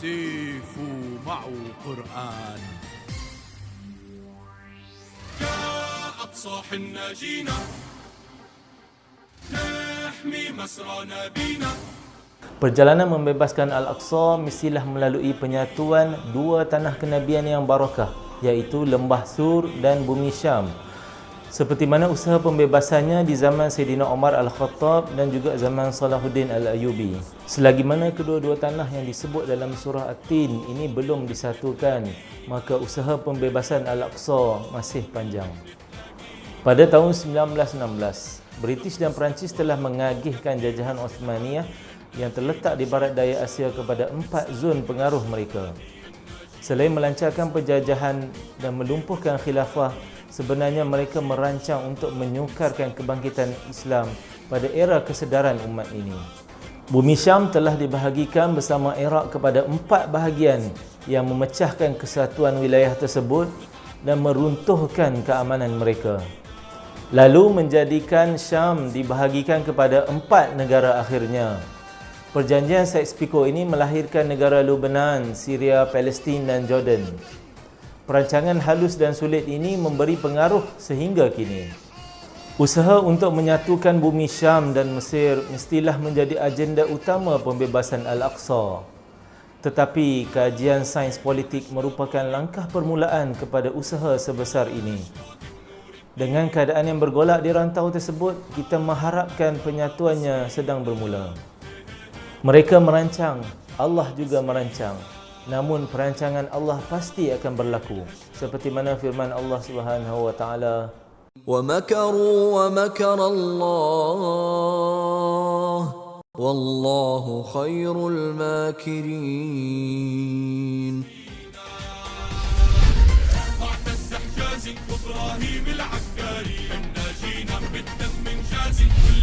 سيفو معه قرآن يا أقصى حنا جينا نحمي مسرانا بينا Perjalanan membebaskan Al-Aqsa mestilah melalui penyatuan dua tanah kenabian yang barakah iaitu Lembah Sur dan Bumi Syam. Seperti mana usaha pembebasannya di zaman Sayyidina Umar Al-Khattab dan juga zaman Salahuddin Al-Ayyubi. Selagi mana kedua-dua tanah yang disebut dalam surah At-Tin ini belum disatukan, maka usaha pembebasan Al-Aqsa masih panjang. Pada tahun 1916, British dan Perancis telah mengagihkan jajahan Osmaniyah yang terletak di barat daya Asia kepada empat zon pengaruh mereka. Selain melancarkan penjajahan dan melumpuhkan khilafah, sebenarnya mereka merancang untuk menyukarkan kebangkitan Islam pada era kesedaran umat ini. Bumi Syam telah dibahagikan bersama Iraq kepada empat bahagian yang memecahkan kesatuan wilayah tersebut dan meruntuhkan keamanan mereka. Lalu menjadikan Syam dibahagikan kepada empat negara akhirnya, Perjanjian Sykes-Picot ini melahirkan negara Lebanon, Syria, Palestin dan Jordan. Perancangan halus dan sulit ini memberi pengaruh sehingga kini. Usaha untuk menyatukan bumi Syam dan Mesir mestilah menjadi agenda utama pembebasan Al-Aqsa. Tetapi kajian sains politik merupakan langkah permulaan kepada usaha sebesar ini. Dengan keadaan yang bergolak di rantau tersebut, kita mengharapkan penyatuannya sedang bermula. Mereka merancang, Allah juga merancang namun perancangan Allah pasti akan berlaku. Seperti mana firman Allah Subhanahu wa taala wa makaru wa makara Allah wallahu khairul makirin. العكاري إن بالدم جازي كل